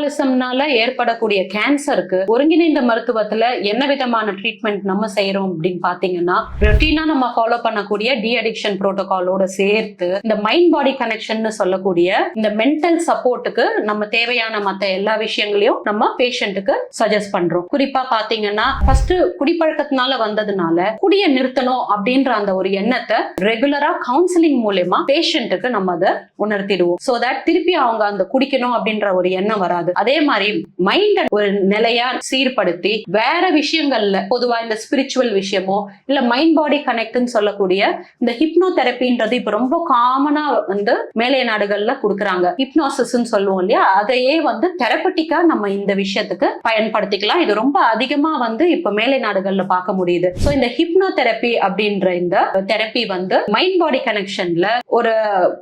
ஆல்கஹாலிசம்னால ஏற்படக்கூடிய கேன்சருக்கு ஒருங்கிணைந்த மருத்துவத்துல என்ன விதமான ட்ரீட்மெண்ட் நம்ம செய்யறோம் அப்படின்னு பாத்தீங்கன்னா ரொட்டீனா நம்ம ஃபாலோ பண்ணக்கூடிய டி அடிக்ஷன் புரோட்டோகாலோட சேர்த்து இந்த மைண்ட் பாடி கனெக்ஷன் சொல்லக்கூடிய இந்த மென்டல் சப்போர்ட்டுக்கு நம்ம தேவையான மத்த எல்லா விஷயங்களையும் நம்ம பேஷண்ட்டுக்கு சஜஸ்ட் பண்றோம். குறிப்பா பாத்தீங்கன்னா ஃபர்ஸ்ட் குடிப்பழக்கத்தினால வந்ததுனால குடிய நிறுத்தணும் அப்படின்ற அந்த ஒரு எண்ணத்தை ரெகுலரா கவுன்சிலிங் மூலயமா பேஷண்ட்டுக்கு நம்ம அதை உணர்த்திடுவோம். சோ தட் திருப்பி அவங்க அந்த குடிக்கணும் அப்படின்ற ஒரு எண்ணம் வராது. அதே மாதிரி மைண்ட ஒரு நிலையா சீர்படுத்தி வேற விஷயங்கள்ல பொதுவா இந்த ஸ்பிரிச்சுவல் விஷயமோ இல்ல மைண்ட் பாடி கனெக்ட்னு சொல்லக்கூடிய இந்த ஹிப்னோ தெரப்பின்றது இப்ப ரொம்ப காமனா வந்து மேலை நாடுகள்ல கொடுக்குறாங்க. ஹிப்னோசிஸ் சொல்லுவோம் இல்லையா? அதையே வந்து தெரப்பட்டிக்கா நம்ம இந்த விஷயத்துக்கு பயன்படுத்திக்கலாம். இது ரொம்ப அதிகமா வந்து இப்ப மேலை நாடுகள்ல பார்க்க முடியுது. சோ இந்த ஹிப்னோ தெரப்பி அப்படின்ற இந்த தெரப்பி வந்து மைண்ட் பாடி கனெக்ஷன்ல ஒரு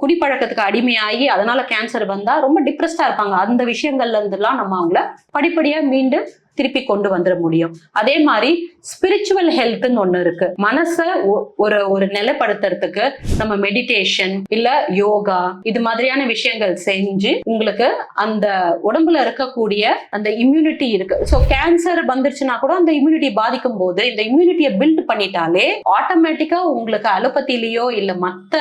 குடிப்பழக்கத்துக்கு அடிமையாகி அதனால கேன்சர் வந்தா ரொம்ப டிப்ரெஸ்டா இருப்பாங்க. அந்த விஷயங்கள் விஷயங்கள்ல இருந்துலாம் நம்ம அவங்கள படிப்படியா மீண்டு திருப்பி கொண்டு வந்துட முடியும். அதே மாதிரி ஸ்பிரிச்சுவல் ஹெல்த்னு ஒன்று இருக்கு. மனசை ஒ- ஒரு ஒரு நிலைப்படுத்துறதுக்கு நம்ம மெடிடேஷன் இல்ல யோகா இது மாதிரியான விஷயங்கள் செஞ்சு உங்களுக்கு அந்த உடம்புல இருக்கக்கூடிய அந்த இம்யூனிட்டி இருக்கு. ஸோ கேன்சர் வந்துருச்சுன்னா கூட அந்த இம்யூனிட்டி பாதிக்கும் போது இந்த இம்யூனிட்டியை பில்ட் பண்ணிட்டாலே ஆட்டோமேட்டிக்கா உங்களுக்கு அலோபத்திலேயோ இல்ல மத்த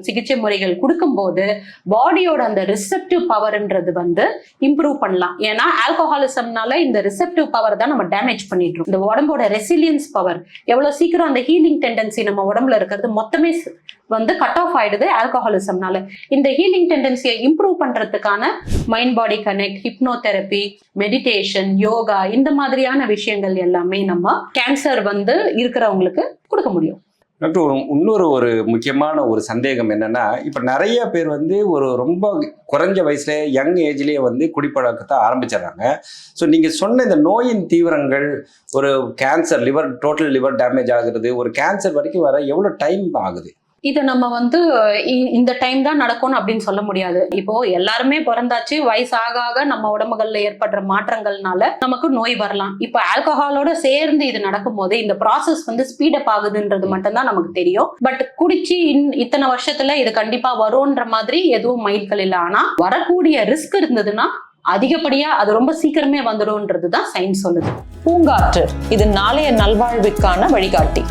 சிகிச்சை முறைகள் கொடுக்கும்போது பாடியோட அந்த ரிசெப்டிவ் பவர்ன்றது வந்து இம்ப்ரூவ் பண்ணலாம். ஏன்னா ஆல்கோஹாலிசம்னால இந்த ரிசெப்டிவ் பவர் தான் நம்ம டேமேஜ் பண்ணிடுறோம் இந்த உடம்போட ரெசிலியன்ஸ் பவர் எவ்வளவு சீக்கிரம் அந்த ஹீலிங் டெண்டன்சி நம்ம உடம்புல இருக்கிறது மொத்தமே வந்து கட் ஆஃப் ஆயிடுது ஆல்கஹாலிசம்னால இந்த ஹீலிங் டெண்டன்சியை இம்ப்ரூவ் பண்றதுக்கான mind body connect hypnotherapy meditation yoga இந்த மாதிரியான விஷயங்கள் எல்லாமே நம்ம கேன்சர் வந்து இருக்கிறவங்களுக்கு கொடுக்க முடியும். டாக்டர் ஒரு இன்னொரு ஒரு முக்கியமான ஒரு சந்தேகம் என்னன்னா இப்போ நிறைய பேர் வந்து ஒரு ரொம்ப குறைஞ்ச வயசுல யங் ஏஜ்லேயே வந்து குடிப்பழக்கத்தை ஆரம்பிச்சிடுறாங்க. ஸோ நீங்க சொன்ன இந்த நோயின் தீவிரங்கள் ஒரு cancer liver total liver damage ஆகுறது ஒரு கேன்சர் வரைக்கும் வர எவ்வளோ டைம் ஆகுது? இதை நம்ம வந்து இ- இந்த டைம் தான் நடக்கும்னு அப்படின்னு சொல்ல முடியாது. இப்போ எல்லாருமே பிறந்தாச்சு வயசு ஆக ஆக நம்ம உடம்புகள்ல ஏற்படுற மாற்றங்கள்னால நமக்கு நோய் வரலாம். இப்போ ஆல்கஹாலோட சேர்ந்து இது நடக்கும்போது இந்த ப்ராசஸ் வந்து ஸ்பீடப் ஆகுதுன்றது மட்டும்தான் நமக்கு தெரியும். பட் குடிச்சு இன்- இத்தனை வருஷத்துல இது கண்டிப்பா வரும்ன்ற மாதிரி எதுவும் மைல்கள் இல்லை. ஆனா வரக்கூடிய ரிஸ்க் இருந்ததுன்னா அதிகப்படியா அது ரொம்ப சீக்கிரமே வந்துடும்ன்றது தான் சயின்ஸ் சொல்லுது. பூங்காற்று இது நாளைய நல்வாழ்வுக்கான வழிகாட்டி.